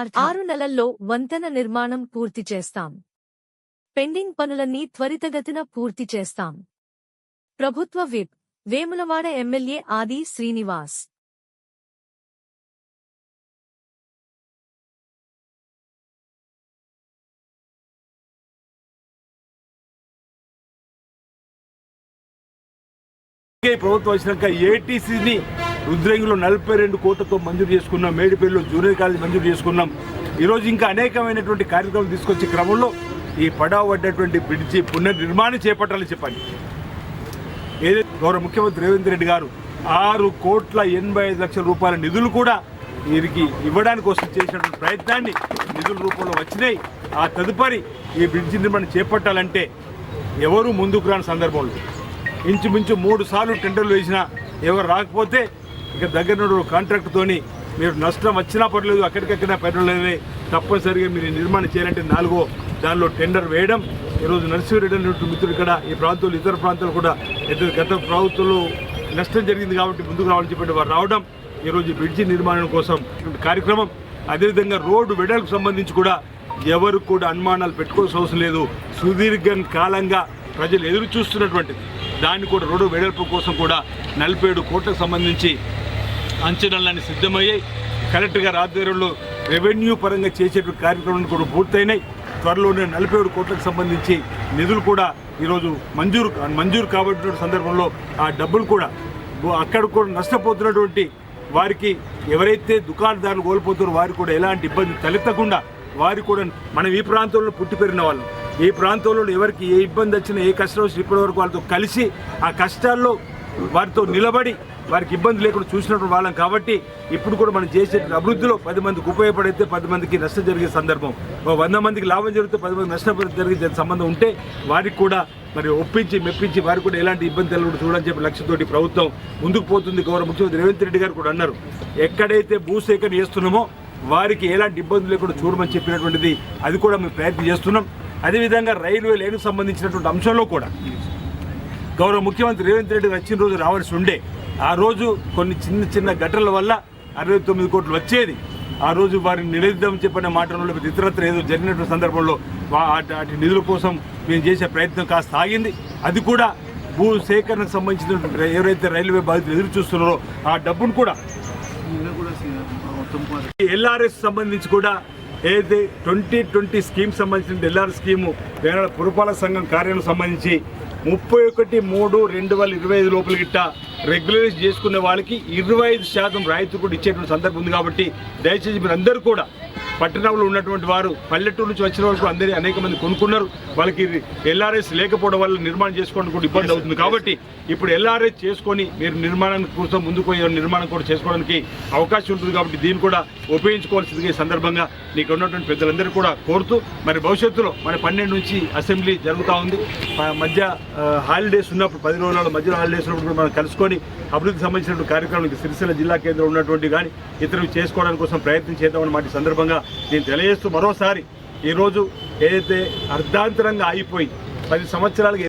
ఆరు నెలల్లో వంతెన నిర్మాణం పూర్తి చేస్తాం. పెండింగ్ పనులన్నీ త్వరితగతిన పూర్తి చేస్తాం. ప్రభుత్వ విప్ వేములవాడ ఎమ్మెల్యే ఆది శ్రీనివాస్. ప్రభుత్వం వచ్చినాక ఏటీసీని రుద్రంగిలో నలభై రెండు కోట్లతో మంజూరు చేసుకున్నాం మేడిపల్లిలో జూనియర్ కాలేజ్ మంజూరు చేసుకున్నాం. ఈరోజు ఇంకా అనేకమైనటువంటి కార్యక్రమాలు తీసుకొచ్చే క్రమంలో ఈ పడావ పడ్డటువంటి బ్రిడ్జి పునర్నిర్మాణం చేపట్టాలని చెప్పండి. ఏదైతే గౌరవ ముఖ్యమంత్రి రేవంత్ రెడ్డి గారు ఆరు కోట్ల ఎనభై ఐదు లక్షల రూపాయల నిధులు కూడా వీరికి ఇవ్వడానికి కోసం చేసినటువంటి ప్రయత్నాన్ని నిధుల రూపంలో వచ్చినాయి. ఆ తదుపరి ఈ బ్రిడ్జి నిర్మాణం చేపట్టాలంటే ఎవరు ముందుకు రాని సందర్భంలో ఇంచుమించు మూడు సార్లు టెండర్లు వేసినా ఎవరు రాకపోతే ఇక్కడ దగ్గర నుండి కాంట్రాక్ట్తోని మీరు నష్టం వచ్చినా పర్లేదు అక్కడికక్కడ పర్వాలేదు తప్పనిసరిగా మీరు నిర్మాణం చేయాలంటే నాలుగో దానిలో టెండర్ వేయడం. ఈరోజు నరసింహరెడ్డి అనేటువంటి మిత్రుడు ఇక్కడ ఈ ప్రాంతంలో ఇతర ప్రాంతాలు కూడా గత ప్రభుత్వంలో నష్టం జరిగింది కాబట్టి ముందుకు రావాలని చెప్పి వారు రావడం ఈరోజు బ్రిడ్జి నిర్మాణం కోసం ఇటువంటి కార్యక్రమం. అదేవిధంగా రోడ్డు వెడల్పు సంబంధించి కూడా ఎవరు కూడా అనుమానాలు పెట్టుకోవాల్సిన అవసరం లేదు. సుదీర్ఘ కాలంగా ప్రజలు ఎదురు చూస్తున్నటువంటిది. దాన్ని కూడా రోడ్డు వెడల్పు కోసం కూడా నలభై ఏడు కోట్లకు సంబంధించి అంచనాలన్నీ సిద్ధమయ్యాయి. కలెక్టర్ గారి ఆధ్వర్యంలో రెవెన్యూ పరంగా చేసేటువంటి కార్యక్రమాలు కూడా పూర్తయినాయి. త్వరలోనే నలభై ఏడు కోట్లకు సంబంధించి నిధులు కూడా ఈరోజు మంజూరు మంజూరు కాబట్టిన సందర్భంలో ఆ డబ్బులు కూడా అక్కడ కూడా నష్టపోతున్నటువంటి వారికి ఎవరైతే దుకాణదారులు కోల్పోతారో వారికి కూడా ఎలాంటి ఇబ్బంది తలెత్తకుండా వారు కూడా మనం ఈ ప్రాంతంలో పుట్టి పెరిగిన వాళ్ళు. ఈ ప్రాంతంలో ఎవరికి ఏ ఇబ్బంది వచ్చినా ఏ కష్టం వచ్చినా ఇప్పటివరకు వాళ్ళతో కలిసి ఆ కష్టాల్లో వారితో నిలబడి వారికి ఇబ్బంది లేకుండా చూసినటువంటి వాళ్ళం కాబట్టి ఇప్పుడు కూడా మనం చేసే అభివృద్ధిలో పది మందికి ఉపయోగపడితే పది మందికి నష్టం జరిగే సందర్భం. వంద మందికి లాభం జరిగితే పది మంది నష్టం జరిగే సంబంధం ఉంటే వారికి కూడా మరి ఒప్పించి మెప్పించి వారికి కూడా ఎలాంటి ఇబ్బంది కలగకుండా చూడని చెప్పి లక్ష్యంతోటి ప్రభుత్వం ముందుకు పోతుంది. గౌరవ ముఖ్యమంత్రి రేవంత్ రెడ్డి గారు కూడా అన్నారు. ఎక్కడైతే భూసేకరణ చేస్తున్నామో వారికి ఎలాంటి ఇబ్బంది లేకుండా చూడమని చెప్పినటువంటిది అది కూడా మేము ప్రయత్నం చేస్తున్నాం. అదేవిధంగా రైల్వే లైన్కు సంబంధించినటువంటి అంశంలో కూడా గౌరవ ముఖ్యమంత్రి రేవంత్ రెడ్డి వచ్చిన రోజు రావాల్సి ఉండే. ఆ రోజు కొన్ని చిన్న చిన్న ఘటనల వల్ల అరవై తొమ్మిది కోట్లు వచ్చేది. ఆ రోజు వారిని నిలదీద్దామని చెప్పిన మాటలో ఇతరత్ర ఏదో జరిగినటువంటి సందర్భంలో అటు నిధుల కోసం మేము చేసే ప్రయత్నం కాస్త ఆగింది. అది కూడా భూ సేకరణకు సంబంధించిన ఎవరైతే రైల్వే బాధితులు ఎదురు చూస్తున్నారో ఆ డబ్బును కూడా ఎల్ఆర్ఎస్ సంబంధించి కూడా ఏదైతే ట్వంటీ ట్వంటీ స్కీమ్ సంబంధించిన ఎల్ఆర్ స్కీము వేరే పురపాలక సంఘం కార్యాలయం సంబంధించి ముప్పై ఒకటి మూడు రెండు వేల ఇరవై ఐదు లోపల గిట్ట రెగ్యులరైజ్ చేసుకునే వాళ్ళకి ఇరవై ఐదు శాతం రాయితీ కూడా ఇచ్చేటువంటి సందర్భం ఉంది కాబట్టి దయచేసి మీరు అందరూ కూడా పట్టణంలో ఉన్నటువంటి వారు పల్లెటూరు నుంచి వచ్చిన వరకు అందరి అనేక మంది కొనుక్కున్నారు. వాళ్ళకి ఎల్ఆర్ఎస్ లేకపోవడం వల్ల నిర్మాణం చేసుకోవడం కూడా ఇబ్బంది అవుతుంది. కాబట్టి ఇప్పుడు ఎల్ఆర్ఎస్ చేసుకొని మీరు నిర్మాణానికి కోసం ముందుకు పోయే నిర్మాణం కూడా చేసుకోవడానికి అవకాశం ఉంటుంది కాబట్టి దీన్ని కూడా ఉపయోగించుకోవాల్సిందిగా ఈ సందర్భంగా నీకు ఉన్నటువంటి పెద్దలందరూ కూడా కోరుతూ మరి భవిష్యత్తులో మన పన్నెండు నుంచి అసెంబ్లీ జరుగుతూ ఉంది. మధ్య హాలిడేస్ ఉన్నప్పుడు పది రోజుల మధ్యలో హాలిడేస్ ఉన్నప్పుడు మనం కలుసుకొని అభివృద్ధికి సంబంధించినటువంటి కార్యక్రమానికి సిరిసిల్ల జిల్లా కేంద్రం ఉన్నటువంటి కానీ ఇతరులు చేసుకోవడానికి కోసం ప్రయత్నం చేద్దామని మాట సందర్భంగా నేను తెలియజేస్తూ మరోసారి ఈరోజు ఏదైతే అర్ధాంతరంగా ఆగిపోయి పది సంవత్సరాలుగా